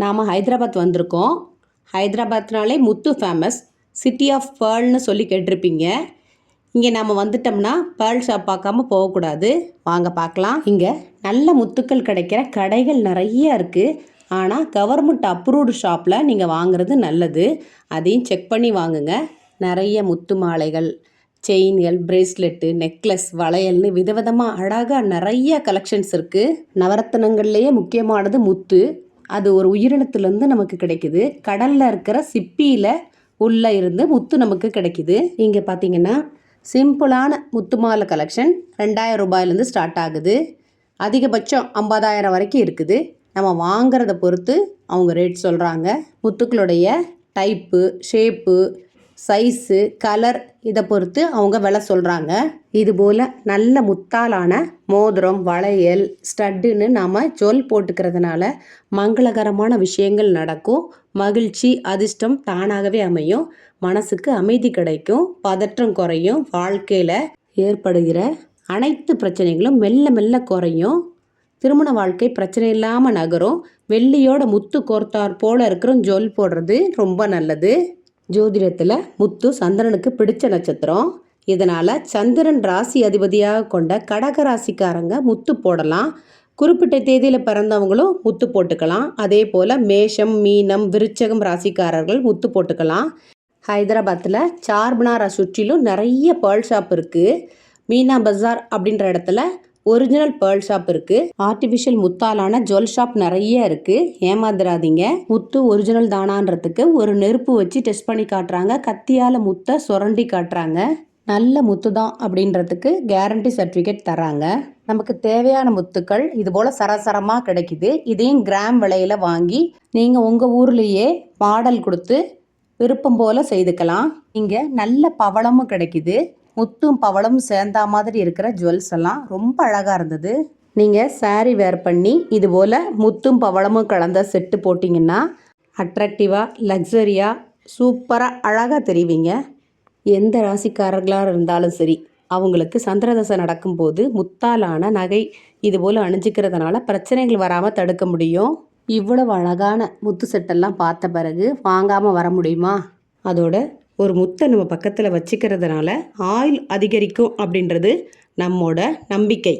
நாம் ஹைதராபாத் வந்திருக்கோம். ஹைதராபாத்னாலே முத்து ஃபேமஸ் சிட்டி ஆஃப் பேர்ல்னு சொல்லி கேட்டிருப்பீங்க. இங்கே நாம் வந்துட்டோம்னா பேர்ல் ஷாப் பார்க்காம போகக்கூடாது. வாங்க பார்க்கலாம். இங்கே நல்ல முத்துக்கள் கிடைக்கிற கடைகள் நிறைய இருக்குது ஆனால் கவர்மெண்ட் அப்ரூவ்டு ஷாப்பில் நீங்கள் வாங்குறது நல்லது. அதையும் செக் பண்ணி வாங்குங்க. நிறைய முத்து மாலைகள் செயின்கள் பிரேஸ்லெட்டு நெக்லஸ் வளையல்னு விதவிதமாக அழகாக நிறைய கலெக்ஷன்ஸ் இருக்குது நவரத்தனங்கள்லேயே முக்கியமானது முத்து. அது ஒரு உயிரினத்துலேருந்து நமக்கு கிடைக்குது. கடலில் இருக்கிற சிப்பியில் உள்ளே இருந்து முத்து நமக்கு கிடைக்குது. இங்கே பார்த்தீங்கன்னா சிம்பிளான முத்து மாலை கலெக்ஷன் ரெண்டாயிரம் ரூபாயிலேருந்து ஸ்டார்ட் ஆகுது. அதிகபட்சம் ஐம்பதாயிரம் வரைக்கும் இருக்குது. நம்ம வாங்கிறத பொறுத்து அவங்க ரேட் சொல்கிறாங்க முத்துக்களுடைய டைப்பு ஷேப்பு சைஸு கலர் இதை பொறுத்து அவங்க விலை சொல்கிறாங்க இதுபோல் நல்ல முத்தாலான மோதிரம் வளையல் ஸ்டட்டுன்னு நாம் ஜுவல் போட்டுக்கிறதுனால மங்களகரமான விஷயங்கள் நடக்கும். மகிழ்ச்சி அதிர்ஷ்டம் தானாகவே அமையும். மனசுக்கு அமைதி கிடைக்கும். பதற்றம் குறையும். வாழ்க்கையில் ஏற்படுகிற அனைத்து பிரச்சனைகளும் மெல்ல மெல்ல குறையும். திருமண வாழ்க்கை பிரச்சனை இல்லாமல் நகரும். வெள்ளியோட முத்து கோர்த்தார் போல இருக்கிற ஜொல் போடுறது ரொம்ப நல்லது. ஜோதிடத்தில் முத்து சந்திரனுக்கு பிடிச்ச நட்சத்திரம். இதனால் சந்திரன் ராசி அதிபதியாக கொண்ட கடக ராசிக்காரங்க முத்து போடலாம். குறிப்பிட்ட தேதியில் பிறந்தவங்களும் முத்து போட்டுக்கலாம். அதே போல் மேஷம் மீனம் விருச்சகம் ராசிக்காரர்கள் முத்து போட்டுக்கலாம். ஹைதராபாத்தில் சார்பனாரா சுற்றிலும் நிறைய பேர்ல் ஷாப் இருக்குது மீனா பஜார் அப்படின்ற இடத்துல ஒரிஜினல் பேர்ல் ஷாப் இருக்குது ஆர்டிபிஷியல் முத்தாலான ஜுவல் ஷாப் நிறைய இருக்குது ஏமாந்துடாதீங்க முத்து ஒரிஜினல் தானான்றதுக்கு ஒரு நெருப்பு வச்சு டெஸ்ட் பண்ணி காட்டுறாங்க. கத்தியால் முத்தை சுரண்டி காட்டுறாங்க. நல்ல முத்து தான் அப்படின்றதுக்கு கேரண்டி சர்டிஃபிகேட் தராங்க. நமக்கு தேவையான முத்துக்கள் இது போல் சரசரமாக கிடைக்குது. இதையும் கிராம் விலையில் வாங்கி நீங்கள் உங்கள் ஊர்லேயே மாடல் கொடுத்து விருப்பம் போல் செய்துக்கலாம். இங்கே நல்ல பவளமும் கிடைக்குது. முத்தும் பவளமும் சேர்ந்தா மாதிரி இருக்கிற ஜுவல்ஸ் எல்லாம் ரொம்ப அழகாக இருந்தது. நீங்கள் saree வேர் பண்ணி இது போல் முத்தும் பவளமும் கலந்த செட்டு போட்டிங்கன்னா அட்ராக்டிவாக லக்ஸரியாக சூப்பராக அழகாக தெரிவிங்க. எந்த ராசிக்காரர்களாக இருந்தாலும் சரி அவங்களுக்கு சந்திரதசை நடக்கும்போது முத்தாலான நகை இது போல் அணிஞ்சிக்கிறதுனால பிரச்சனைகள் வராமல் தடுக்க முடியும். இவ்வளவு அழகான முத்து செட்டெல்லாம் பார்த்த பிறகு வாங்காமல் வர முடியுமா? அதோட ஒரு முத்தை நம்ம பக்கத்தில் வச்சுக்கிறதுனால ஆயுள் அதிகரிக்கும் அப்படின்றது நம்மோட நம்பிக்கை.